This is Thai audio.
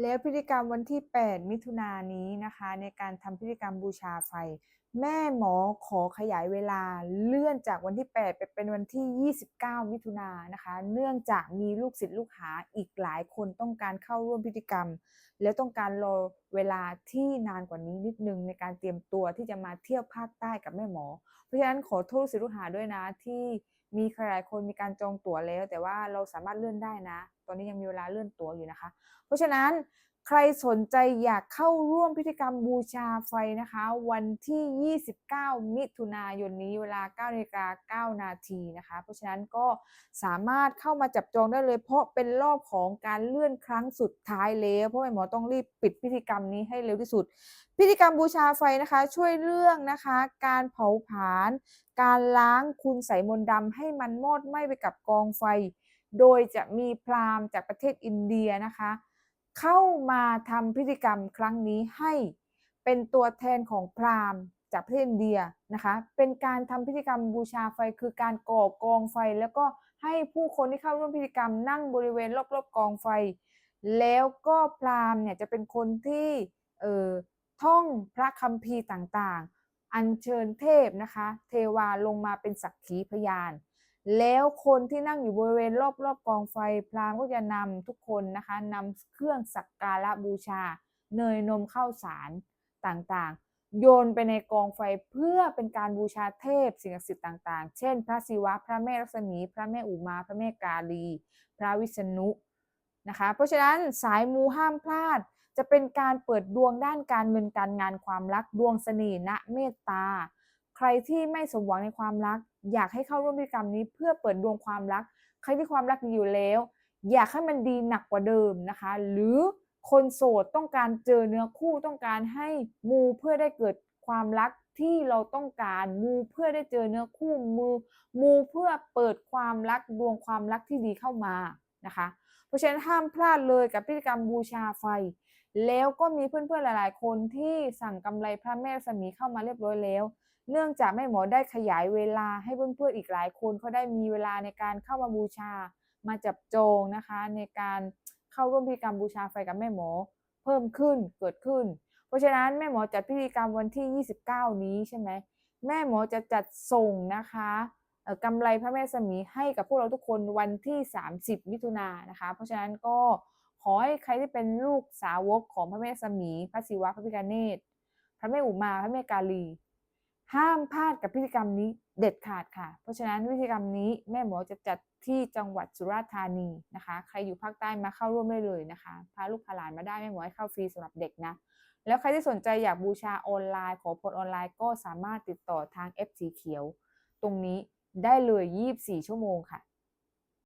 แล้วพิธีกรรมวันที่ 8 มิถุนายนนี้นะคะ ในการทำพิธีกรรมบูชาไฟ แม่หมอขอขยายเวลาเลื่อนจากวันที่ 8 ไปเป็นวันที่ 29 มิถุนายนนะคะ เนื่องจากมีลูกศิษย์ลูกหาอีกหลายคนต้องการเข้าร่วมพิธีกรรม และต้องการรอเวลาที่นานกว่านี้นิดนึงในการเตรียมตัวที่จะมาเที่ยวภาคใต้กับแม่หมอ เพราะฉะนั้นขอโทษลูกศิษย์ลูกหาด้วยนะที่มีใครหลายคนมีการจองตั๋วแล้ว แต่ว่าเราสามารถเลื่อนได้นะ ตอนนี้ยังมีเวลาเลื่อนตัวอยู่นะคะ เพราะฉะนั้นใครสนใจอยากเข้าร่วมพิธีกรรมบูชาไฟนะคะ วันที่ 29 มิถุนายนนี้เวลา9นาฬิกา9นาทีนะคะ เพราะฉะนั้นก็สามารถเข้ามาจับจองได้เลย เพราะเป็นรอบของการเลื่อนครั้งสุดท้ายแล้ว เพราะหมอต้องรีบปิดพิธีกรรมนี้ให้เร็วที่สุด พิธีกรรมบูชาไฟนะคะ ช่วยเรื่องนะคะ การเผาผลาญการล้างคุณใส่มนต์ดำให้มันมอดไหม้ไปกับกองไฟ โดยจะมีพราหมณ์จากประเทศอินเดียนะคะ เข้ามาทำพิธีกรรมครั้งนี้ให้เป็นตัวแทนของพราหมณ์จากประเทศอินเดียนะคะ เป็นการทำพิธีกรรมบูชาไฟคือการก่อกองไฟ แล้วก็ให้ผู้คนที่เข้าร่วมพิธีกรรมนั่งบริเวณรอบๆกองไฟ แล้วก็พราหมณ์เนี่ยจะเป็นคนที่เอ่อท่องพระคัมภีร์ต่างๆ อัญเชิญเทพนะคะ เทวาลงมาเป็นสักขีพยาน แล้วคนที่นั่งอยู่บริเวณรอบๆกองไฟ พราหมก็จะนำทุกคนนะคะนำเครื่องสักการะบูชา เนยนมข้าวสารต่างๆ โยนไปในกองไฟเพื่อเป็นการบูชาเทพสิ่งศักดิ์สิทธิ์ต่างๆ เช่น พระศิวะ พระแม่รัศมี พระแม่อุมา พระแม่กาลี พระวิษณุนะคะ เพราะฉะนั้นสายมูห้ามพลาด จะเป็นการเปิดดวงด้านการเงินการงานความรักดวงเสน่ห์ณเมตตา ใครที่ไม่สมหวังในความรัก อยากให้เข้าร่วมพิธีกรรมนี้เพื่อเปิดดวงความรัก ใครที่ความรักดีอยู่แล้ว อยากให้มันดีหนักกว่าเดิมนะคะ หรือคนโสดต้องการเจอเนื้อคู่ต้องการให้มูเพื่อได้เกิดความรักที่เราต้องการมูเพื่อได้เจอเนื้อคู่มูมูเพื่อเปิดความรักดวงความรักที่ดีเข้ามานะคะ เพราะฉะนั้นห้ามพลาดเลยกับพิธีกรรมบูชาไฟ แล้วก็มีเพื่อนๆหลาย ๆ คนที่สั่งกำไรพระแม่รัศมีเข้ามาเรียบร้อยแล้ว เนื่องจากแม่หมอได้ขยายเวลาให้เพื่อนๆอีกหลายคนเขาได้มีเวลาในการเข้ามาบูชา มาจับจองนะคะ ในการเข้าร่วมพิธีกรรมบูชาไฟกับแม่หมอเพิ่มขึ้นเกิดขึ้น เพราะฉะนั้นแม่หมอจัดพิธีกรรมวันที่ 29 นี้ใช่ไหมแม่หมอจะจัดส่งนะคะกำไรพระแม่รัศมีให้กับพวกเราทุกคนวันที่ 30 มิถุนายนนะคะ เพราะฉะนั้นก็ อให้ใครที่เป็นลูกสาวกของพระแม่รัศมี พระศิวะ พระพิฆเนศ พระแม่อุมา พระแม่กาลี ห้ามพลาดกับพิธีกรรมนี้เด็ดขาดค่ะ เพราะฉะนั้นพิธีกรรมนี้แม่หมอจะจัดที่จังหวัดสุราษฎร์ธานีนะคะ ใครอยู่ภาคใต้มาเข้าร่วมได้เลยนะคะ พาลูกพาหลานมาได้แม่หมอให้เข้าฟรีสำหรับเด็กนะ แล้วใครที่สนใจอยากบูชาออนไลน์ ขอพรออนไลน์ก็สามารถติดต่อทาง F สีเขียว ตรงนี้ได้เลย 24 ชั่วโมงค่ะ